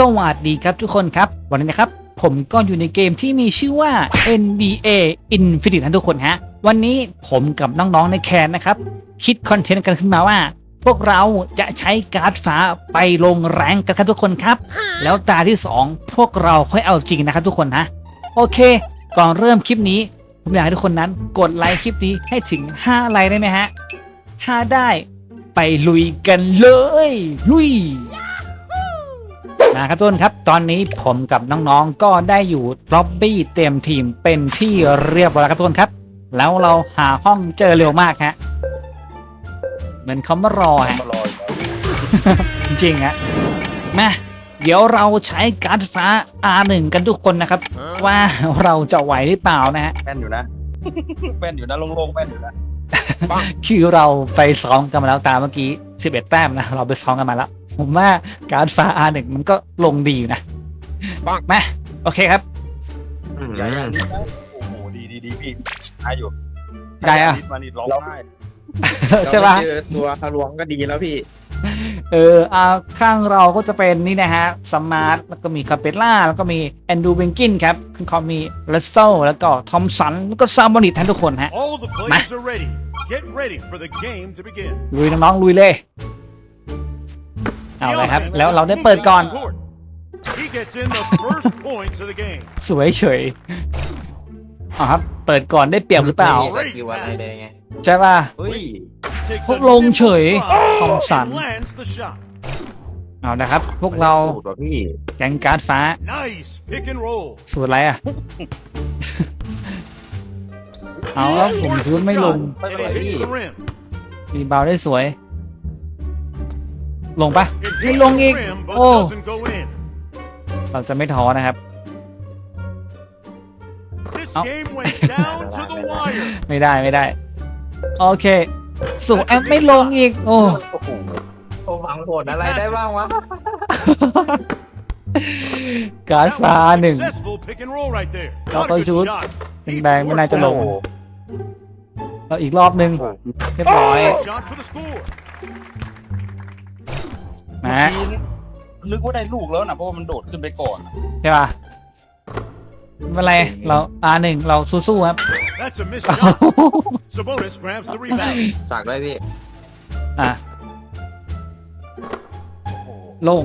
สวัสดีครับทุกคนครับ วันนี้นะครับ ผมก็อยู่ในเกมที่มีชื่อว่า NBA Infinite นะทุกคนฮะ วันนี้ผมกับน้องๆในแคนนะครับ คิดคอนเทนต์กันขึ้นมาว่า พวกเราจะใช้การ์ดฟ้าไปลงแรงกันครับทุกคนครับ แล้วตาที่ 2 พวกเราค่อยเอาจริงนะครับทุกคนนะโอเค ก่อนเริ่มคลิปนี้ ผมอยากให้ทุกคนนั้นกดไลค์คลิปนี้ให้ถึง 5 ไลค์ได้ไหมฮะถ้าได้ไปลุยกันเลย ลุย นะครับทุกคนครับ ตอนนี้ผมกับน้องๆก็ได้อยู่ล็อบบี้เต็มทีมเป็นที่เรียบร้อยแล้วครับทุกคนครับ แล้วเราหาห้องเจอเร็วมากฮะเหมือนเขามารอฮะมารออีกแล้วจริงๆฮะมาเดี๋ยวเราใช้การ์ดฟ้า R1 กันทุกคนนะครับ ว่าเราจะไหวหรือเปล่านะฮะแม่นอยู่นะแม่นอยู่นะโล่งๆแม่นอยู่นะคือเราไปซ้อมกันมาแล้วตามเมื่อกี้ 11 แต้มนะ เราไปซ้อมกันมาแล้ว ผมว่าการ์ดฟ้า R1 มันก็ลงดีอยู่นะมาโอเคครับ อย่าอย่างนี้นะโอ้โหดีดีดีพี่ได้อยู่ได้อะนิดมานิดร้องไห้ใช่ปะเราไม่เจอตัวทะลวงก็ดีแล้วพี่ เอออ่าข้างเราก็จะเป็นนี่นะฮะสมาร์ทแล้วก็มีคาเปล่าแล้วก็มีแอนดูเบงกินครับข้างเขามีเลสโซแล้วก็ทอมสันแล้วก็ซามบอนิททั้งทุกคนฮะ All the players are ready. Get ready for the game to begin. ลุยน้องๆลุยเลย เอาเลยครับ แล้วเราได้เปิดก่อน He gets in the first points of the game. สวยเฉยเอาครับ เปิดก่อนได้เปรียบหรือเปล่า สกิลอะไรเลยไงใช่ป่ะ เฮ้ย Takes Phúc a Long nimble trời. stride Không and sẵn. lands the shot. เอานะครับ พวกเราสูตรว่ะพี่แก๊งการ์ดฟ้า Nice pick and roll. สูตรอะไรอะ เอาแล้วผมพื้นไม่ลง And it hits the rim. รีบาวด์ได้สวย ลงปะ It ไม่ hits ลงอี the ก rim, but โอ้ doesn't go in. เราจะไม่ท้อนะครับ This Oh. game went down to the wire. ไม่ได้ไม่ได้ โอเค สูงแอปไม่ลงอีก โอ้โอ้โหโอ้ฟังผลอะไรได้บ้างวะ การ์ด That ฟ้า was a หนึ่ง successful pick and roll right there. Đó, What a tôi good shoot. shot. He แดงๆไม่น่าจะลงโอ้โหแล้วอีกรอบหนึ่งเรียบร้อย forced Shot for the score. นะทีนี้นึกว่าได้ลูกแล้วนะเพราะว่ามันโดดขึ้นไปก่อนอะใช่ป่ะไม่เป็นไรเรา R1 เราสู้ๆครับ That's a missed shot. Sabonis grabs the rebound. สักด้วยพี่ อะโอ้โหลง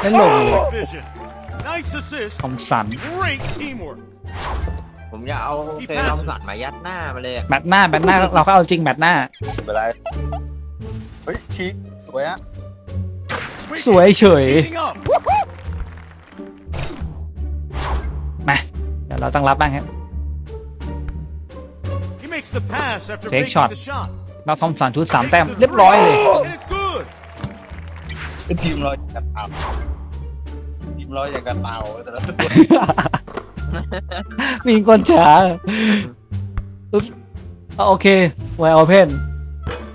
ไม่ลงเลย Good vision. Nice assist. ทอมสัน Great teamwork. ผมอยากเอาเฟรนลำสันมายัดหน้ามาเลยอะแมตช์หน้าแมตช์หน้าเราก็เอาจริงแมตช์หน้า ไม่เป็นไรเฮ้ยชิคส วยฮะ Wiggins สวยเฉย speeding up. มาเดี๋ยวเราตั้งรับบ้างครับ He makes the pass after Take making shot. the shot. เราทอมสันชุดสามแต้มเรียบร้อยเลย And it's good. เป็นทีมเราอย่างกันเต่าทีมเราอย่างกันเต่าแต่ละตัวมีคนช้าอุ๊บโอเคไวโอเพน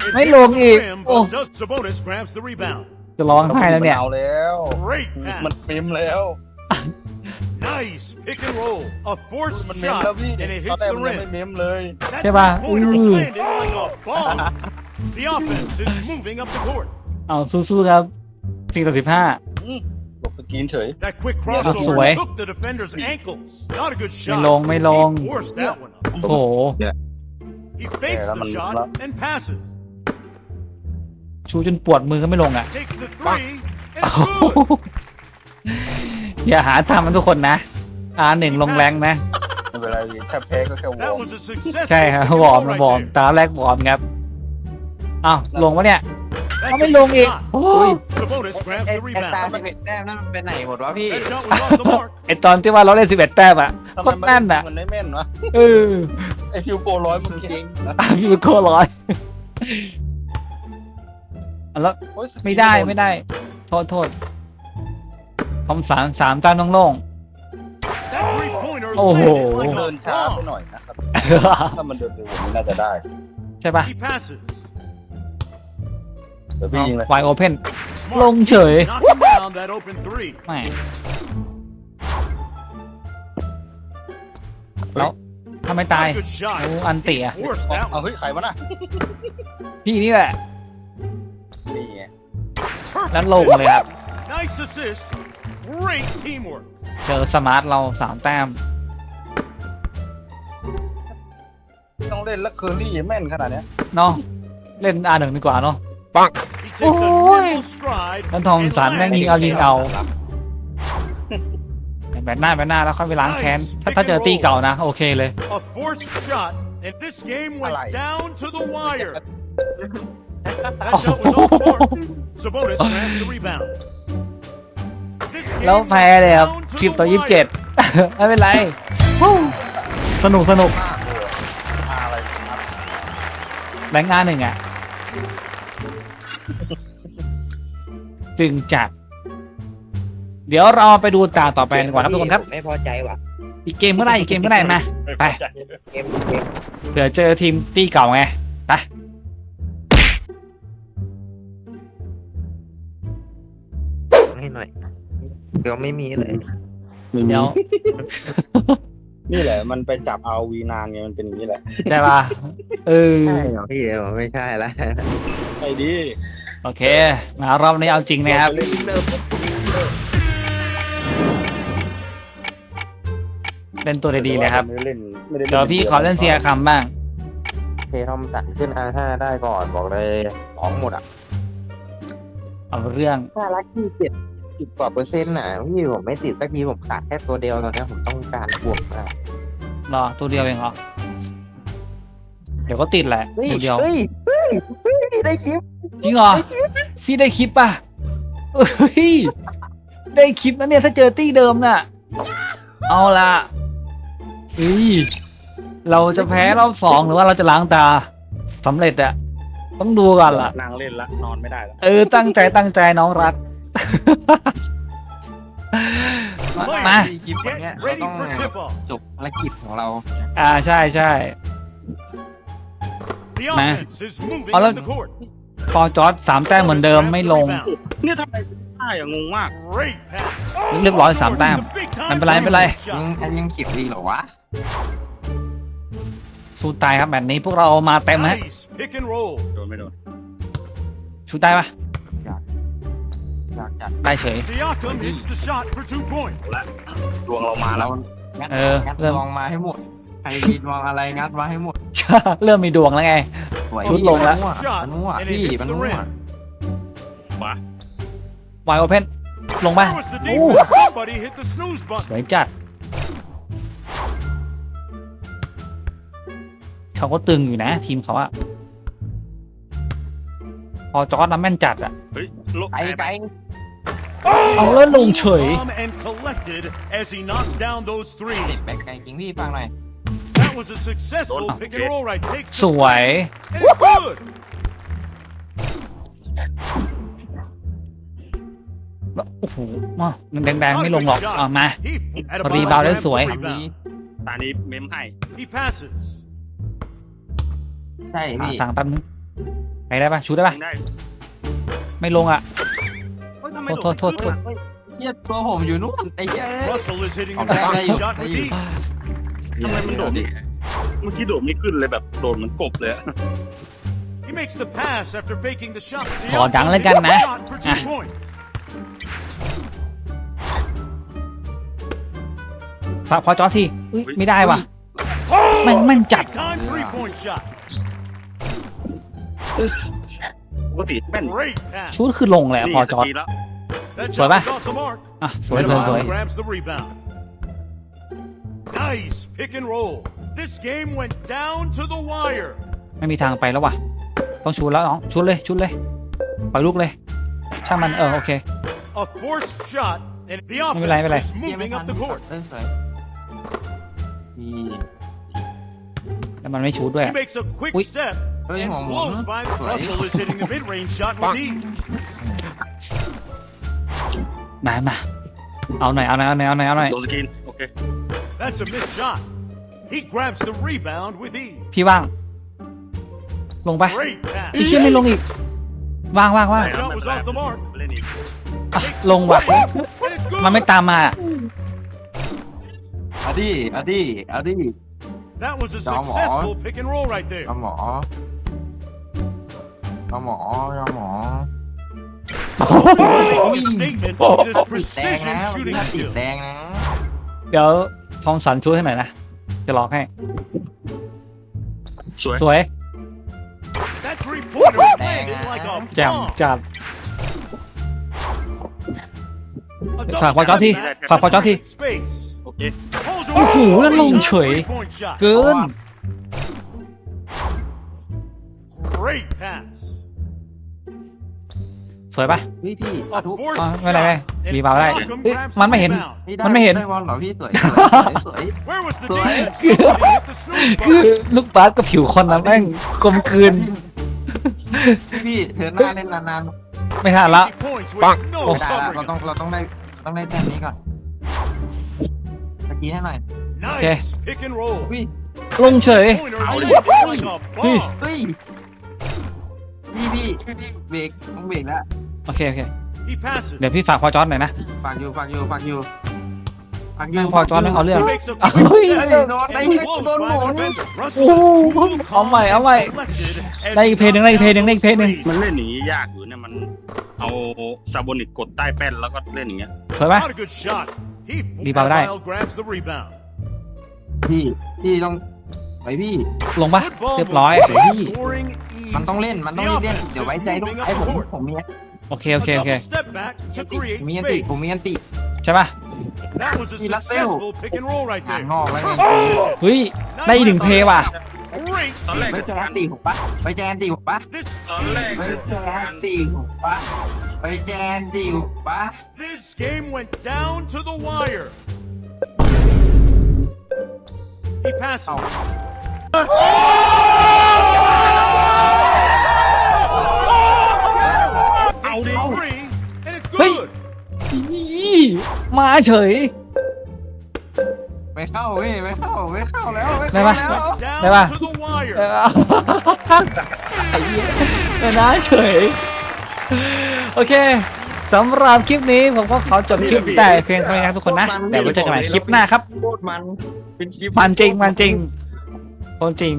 It Mấy hit luồng the gì? rim, Ồ. but just Sabonis grabs the rebound. จะร้องไห้แล้วเนี่ย เอาแล้ว Great มัน pass. ฟิล์มแล้ว Nice pick and roll. A forced มันเมม shot แล้วพี่ and it ตอน hits แรก the มันยังไม่ rim. เมมเลย That ใช่ป่ะ three-pointer อื was อ landed like a bomb. The offense is moving up the court. เอาสู้ๆครับสี่ต่อสิบห้า หลบสกรีนเฉย That quick Sủi. crossover took the defender's ankles. Not a good shot. ไม่ลงไม่ลง He forced that one up. โอ้โห He fakes Yeah, the that shot one- and passes. ชูจนปวดมือก็ไม่ลงอะ Takes the three and it's good. อย่าหาทำมันทุกคนนะ R1 ลงแรงนะไม่เป็นไรพี่แค่แพ้ก็แค่วอ That ร์ม was a successful ใช่ครับ pick and วอร์ม roll วอร์ม right ตาแรกวอร์มครับอ้าวลงวะเนี่ย there. เอา That's ไม่ a ลงอีก shot. โอ้ Sabonis grabs ไอ้ the ไอ้ตา rebound. สิบเอ็ดแต้มนั่นมันไปไหนหมดวะพี่ That shot was off the mark. ไอตอนที่ว่าเราได้สิบเอ็ดแต้มอะทำโคไมตรแน่นอะมันไม่แม่นวะเออไอฟิวโกร้อยเมื่อกี้จริงตามยูโคร้อย แล้วโอ้ยสกรีนไม่ได้ไม่ได้ โทษโทษทอมสามสามตามน้องโล่ง That three-pointer Oh. landed like เดิ a นช้าไป bomb. หน่อยนะครับถ้ามันเดินเร็วกว่านี้น่าจะได้ ใช่ปะ He passes. เดี๋ยวพี่ยิงเลย ไวโอเพน Smart Long trời. knocking down that open three. แหมแล้วถ้าไม่ตาย Not a good shot. โอ้อันเตีย Forced เอา that เอา one. เฮ้ย ใครวะน่ะพี่นี่แหละ แล้วลงเลยครับ finish. Nice assist. Great teamwork. เจอสมาร์ทเราสามแต้ม ต้องเล่นแล้วเคอรี่แม่นขนาดเนี้ยเนาะเล่นอาหนึ่งดีกว่าเนาะ He takes a Ôi. nimble stride. แล้วทอมสัน and แม่ง lands ยิงเอายิงเอาครับแบนหน้าแบนหน้าแล้วค่อยไปล้างแค้นถ้าถ้าเจอตีเก่านะ โอเคเลย A forced shot, and this game went Alright. down to the wire. That shot was off the mark. Sabonis grabs the rebound. This แล้ว game แพ้เลยครับ went down to สิบ the ต่อยี่สิบเจ็ด wire. ไม่เป็นไรฮู้สนุกสนุกมากเลยอะไรครับแบงค์อาหนึ่งอะ จึงจัด เดี๋ยวเราไปดูตาต่อไปกันก่อนครับทุกคนครับ ไม่พอใจว่ะอีกเกมเมื่อไหรอีกเกมเมื่อไหรมา ไป เกมเกมเผื่อเจอทีมตีเก่าไง เดี๋ยวไม่มีเลยเดี๋ยว นี่แหละ มันไปจับเอาวีนานไงมันเป็นอย่างนี้แหละใช่ป่ะเออใช่เหรอพี่เดี๋ยวไม่ใช่ละไอ้ดีโอเค มารอบนี้เอาจริงนะครับเล่นเลิกเล่นตัวดีๆเลยครับ ไม่ได้เล่นไม่ได้เดี๋ยวพี่ขอเล่นเซียคำบ้าง เคทอมสันขึ้น R5 ได้ก่อนบอกเลยสองหมดอะเอาเรื่องถ้าลักที่เจ็ด สิบกว่าเปอร์เซ็นต์น่ะพี่ผมไม่ติดสักทีผมขาดแค่ตัวเดียวตอนนี้ผมต้องการบวกมากรอตัวเดียวเองเหรอเดี๋ยวก็ติดแหละเฮ้ยตัวเดียวเฮ้ยเฮ้ยเฮ้ยได้คลิปจริงเหรอพี่ได้คลิปป่ะเฮ้ยได้คลิปนะเนี่ยถ้าเจอตี้เดิมน่ะ เอาละเฮ้ยเราจะแพ้รอบสองหรือว่าเราจะล้างตาสำเร็จอะต้องดูกันล่ะนางเล่นละนอนไม่ได้ละเออตั้งใจตั้งใจน้องรัก มา คลิปวันเนี้ยเราต้องจบภารกิจของเรา อ่าใช่ใช่ The Mà. offense is moving Ờ, up lên. the court. พอจอร์ดสามแต้มเหมือนเดิมไม่ลง เนี่ยทำไมได้อย่างงมาก Great pass. เรียบร้อยสามแต้ม The big time ไม่เป็นไรไม่เป็นไร shot. ยังยังคลิปดีเหรอวะ สู้ตายครับแบบนี้พวกเรามาเต็มฮะ Nice pick and roll. โดนไม่โดนชูได้ปะอยาก จัดได้เฉย Siakam hits the shot for two points. ดวงเรามาแล้เราวงัดเอองัดเริ่ม ลองมาให้หมดใครมีลองอะไรงัดมาให้หมดเริ่มมีดวงแล้วไง สวยชุดลงแล้ว มันมั่ว And it พี่ hits มัน the มั่ว rim. วายโอเพนลงไป There was the โอ้ defense. Somebody hit the snooze ส button. วยจัด เขาก็ตึงอยู่นะ ทีมเขาอะ พอจอร์ดนะแม่นจัดอะเฮ้ยโลกไกลไกลเอาแล้วลงเฉย Calm and collected as he knocks down those ติ threes. ดแบกไกลจริงพี่ฟังหน่อย That was a successful Don't pick and roll right. Takes ส the วย and it's good. แล้วโอ้โหมาแดงๆไม่ลงหรอกอะมา He at รีบาวด์ได้สวย grabs the rebound. ตานี้เมมให้ He passes. ใช่หาพี่ทางแป๊บนึง ไปได้ปะชูได้ปะได้ไม่ลงอะเฮ้ยทำไมโทษโทษโทษเฮ้ยเชี่ยตัวผมอยู่นู่นไอ้เจ้ย Russell is hitting Oh, the that- big that- shot that- with ease. ทำไมมันโดดดิเมื่อกี้โดดไม่ขึ้นเลยแบบโดดเหมือนกบเลยอะ He makes the pass after faking the shot. ขอดังแล้วกันนะ Shot for two อะ points. พอพอจอร์ดทีอุ้ยไม่ได้ว่ะแม่งแม่นจัด Big time three point shot. ปกติแม่น Great pass. ชูดคือลงเลยอะพอจอร์ดนี่สกทีแล้ว That Rồi shot ba. is off the mark. อะสวยสวยสวย Rebound grabs the rebound. Nice pick and roll. This game went down to the wire. ไม่มีทางไปแล้วว่ะ ต้องชูดแล้วน้องชูดเลยชูดเลยปล่อยลูกเลย ช่างมันเออโอเค A forced shot, and the ไม่เป็นไร offense ไม่เป็นไร is เชี่ยไม่ moving ทัน up the court. เออสวยพี่แล้วมันไม่ชูดด้วย He makes a quick Ui. step เฮ้ย and ของผม blows by. สวย Russell is hitting the mid-range shot with ease. มามาเอาหน่อยเอาหน่อยเอาหน่อยเอาหน่อยเอาหน่อยโดนสกินโอเค That's a missed shot. He grabs the rebound with ease. พี่ว่าง ลงไป Great pass. พี่เชี่ยไม่ลงอีก ว่างว่างว่าง That shot was off the mark. เล่นอีกอะลงว่ะ And it's good. มันไม่ตามมาอะเอาดิเอาดิเอาดิ That was a Come on. successful pick and roll right there. เอาหมอ เอาหมอเอาหมอ Making a statement with his ติดแดง precision นะ shooting ติด skill. แดงนะเดี๋ยวทอมสันช่วยให้หน่อยนะ จะลองให้ สวย สวย That three-pointer landed like a แจ่ม bomb. จัด A double ฝากพอจอที tap ฝากพอจอที Space. โอเค Hold โอ้โห on. นั่นลงเฉย Three-point shot. เกิน Great pass. สวยปะพี่พี่ A สาธุ forced อะไม่เป็นไรไม่ shot. เป็นไร And รีบาวได้ Malcolm เฮ้ย grabs มันไม่ the เห็น rebound. พี่ได้มันไม่เห็น ได้บอลเหรอพี่สวยสวยสวย Where was the Boy. defense? Somebody hit the snooze คือ button. ลูกบาสกับผิวคนนะแม่งกลมกลืน พี่พี่เธอหน้าเล่นนานไม่ทันละ Easy points with Bang. no ๆไม่ได้ละ covering. เราต้องเราต้องได้ต้องได้แต้มนี้ก่อนตะกี้ให้หน่อย Okay. Nice pick and roll. อุ้ยลงเฉย Pointer Ow. landed like a Hey. bomb. เฮ้ยพี่พี่เบรกต้องเบรกแล้ว โอเคโอเค He passes. เดี๋ยวพี่ฝากพอจอนหน่อยนะฝากอยู่ฝากอยู่ฝากอยู่ฝากอยู่พอจอนไม่เอาเรื่อง He makes a Oh, quick yeah. step Hey, no, and hey, close don't by the move. defender. Russell Oh, is cool, calm, เอาใหม่เอาใหม่ and collected as ได้อีกเพลงหนึ่งได้อีกเพลงหนึ่งได้อีกเพลงหนึ่ง มันเล่นอย่างนี้ยากอยู่เนี่ยมันเอาซาโบนิกกดใต้แป้นแล้วก็เล่นอย่างเงี้ยสวยปะ Not a good shot. He Rebound ได้ Meanwhile grabs the rebound. พี่พี่ต้องไปพี่ ลงปะ Good ball เรียบร้อย movement, Hey. scoring มันต้อง easy. เล่นมันต้องรีบเล่นเดี๋ยวไว้ใจต้องให้ผมผมมี โอเค โอเค โอเค A double step back to ติ create มีอันติ space. ผมมีอันติ ใช่ปะ That was a He left there. successful pick and roll right อ่าน there. งอกแล้วไงเฮ้ย ได้อีกหนึ่งเพลงว่ะ Great ตอนแรกไปแจนตีผมปะไปแจนตีผมปะ This ตอนแรกไปแจนตีผมปะไปแจนตีผมปะ this game went down to the wire. He passes. อีมาเฉย ไม่เข้าเว้ยไม่เข้าไม่เข้าแล้วไม่ได้เข้าปะ แล้ว Down Đây ba. to the wire. เออไอ้เหี้ยเออนะเฉย โอเคสำหรับคลิปนี้ผมก็ขอจบคลิปแต่เพียงเท่านี้นะทุกคนนะเดี๋ยวไว้เจอกันใหม่คลิปหน้าครับ โคตรมัน เป็นคลิป มันจริงมันจริงคนจริง